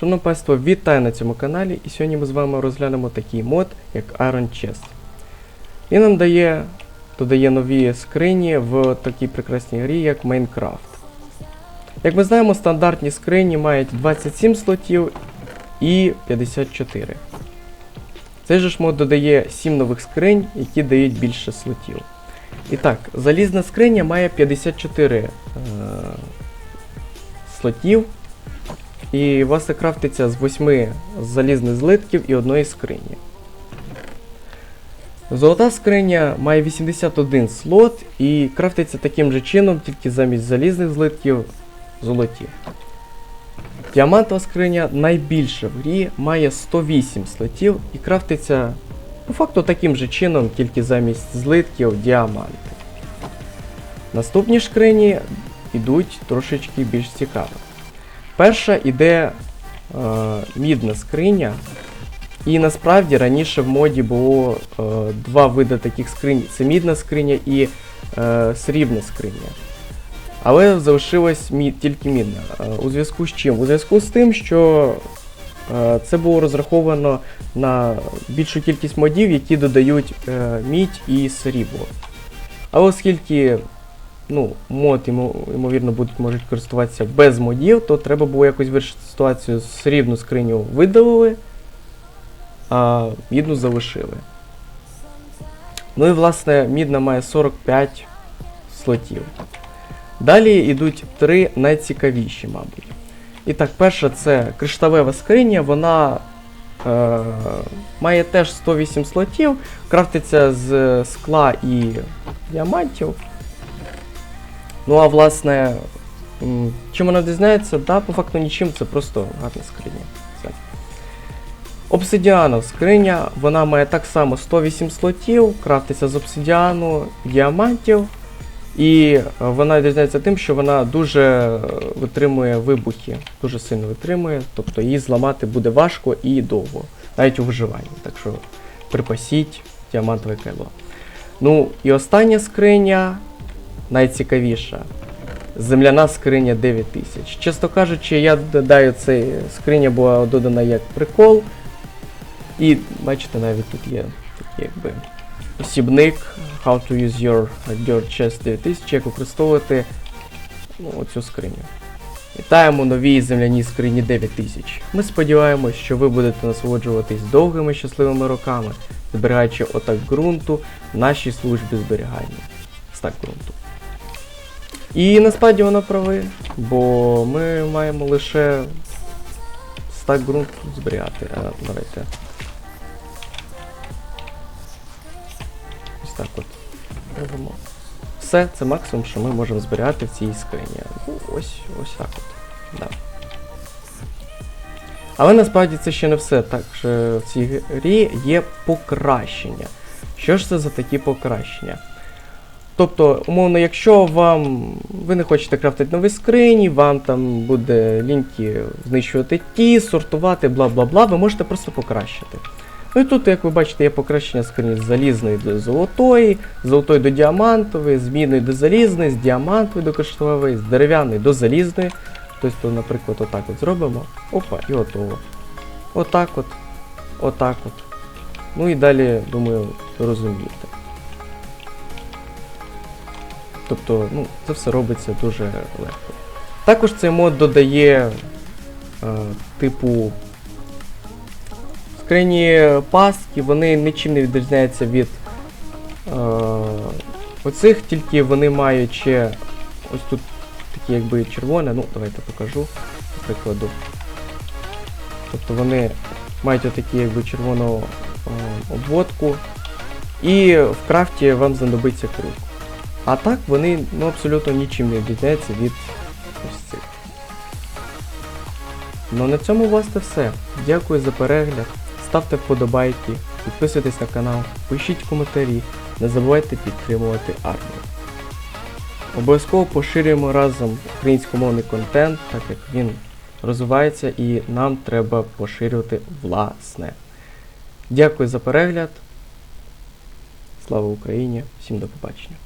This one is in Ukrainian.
Шановне панство, вітаю на цьому каналі і сьогодні ми з вами розглянемо такий мод, як Iron Chest. Він нам дає, додає нові скрині в такій прекрасній грі, як Minecraft. Як ми знаємо, стандартні скрині мають 27 слотів і 54. Цей же ж мод додає 7 нових скринь, які дають більше слотів. І так, залізна скриня має 54 е- слотів. І власне крафтиться з 8 залізних злитків і одної скрині. Золота скриня має 81 слот і крафтиться таким же чином, тільки замість залізних злитків золоті. Діамантова скриня найбільша в грі, має 108 слотів і крафтиться по факту таким же чином, тільки замість злитків діаманти. Наступні скрині йдуть трошечки більш цікаво. Перша іде е, мідна скриня. І насправді раніше в моді було е, два види таких скринь: це мідна скриня і е, срібна скриня. Але залишилась мід, тільки мідна. Е, у зв'язку з чим? У зв'язку з тим, що е, це було розраховано на більшу кількість модів, які додають е, мідь і срібло. Але оскільки ну, мод, ймовірно, будуть можуть користуватися без модів, то треба було якось вирішити ситуацію з срібну скриню видалили, а мідну залишили. Ну і власне мідна має 45 слотів. Далі йдуть три найцікавіші, мабуть. І так, перша це кришталева скриня, вона е, має теж 108 слотів, крафтиться з скла і діамантів. Ну а власне, чим вона відрізняється? Да, по факту нічим, це просто гарна скриня. Все. Обсидіанова скриня, вона має так само 108 слотів, крафтиться з обсидіану, діамантів. І е, вона відрізняється тим, що вона дуже е, витримує вибухи, дуже сильно витримує, тобто її зламати буде важко і довго, навіть у виживанні. Так що припасіть діамантове кайло. Ну і остання скриня, найцікавіша. Земляна скриня 9000. Чесно кажучи, я додаю цей скриня була додана як прикол. І бачите, навіть тут є такий якби посібник How to use your Dirt Chest 9000, як використовувати ну, оцю скриню. Вітаємо новій земляній скрині 9000. Ми сподіваємось, що ви будете насолоджуватись довгими щасливими роками, зберігаючи отак ґрунту в нашій службі зберігання. Стак ґрунту. І насправді воно праве, бо ми маємо лише стак ґрунту зберігати. А, давайте. Ось так от. Робимо. Все, це максимум, що ми можемо зберігати в цій скрині. Ну, ось, ось так от. Да. Але насправді це ще не все. Так що в цій грі є покращення. Що ж це за такі покращення? Тобто, умовно, якщо вам ви не хочете крафтити нові скрині, вам там буде ліньки знищувати ті, сортувати, бла бла бла, ви можете просто покращити. Ну і тут, як ви бачите, є покращення скрині з залізної до золотої, з золотої до діамантової, з мідної до залізної, з діамантової до кришталевої, з дерев'яної до залізної. Тобто, наприклад, отак от зробимо. Опа, і готово. Отак от. Отак от. Ну і далі, думаю, розумієте. Тобто, ну, це все робиться дуже легко. Також цей мод додає е, типу скрині пастки, вони нічим не відрізняються від е, оцих, тільки вони мають ще ось тут такі якби червоне, ну давайте покажу прикладу. Тобто вони мають отакі якби червону е, обводку. І в крафті вам знадобиться круг. А так вони ну, абсолютно нічим не відрізняються від ось цих. Ну на цьому власне все. Дякую за перегляд. Ставте вподобайки, підписуйтесь на канал, пишіть коментарі, не забувайте підтримувати армію. Обов'язково поширюємо разом українськомовний контент, так як він розвивається і нам треба поширювати власне. Дякую за перегляд. Слава Україні! Всім до побачення!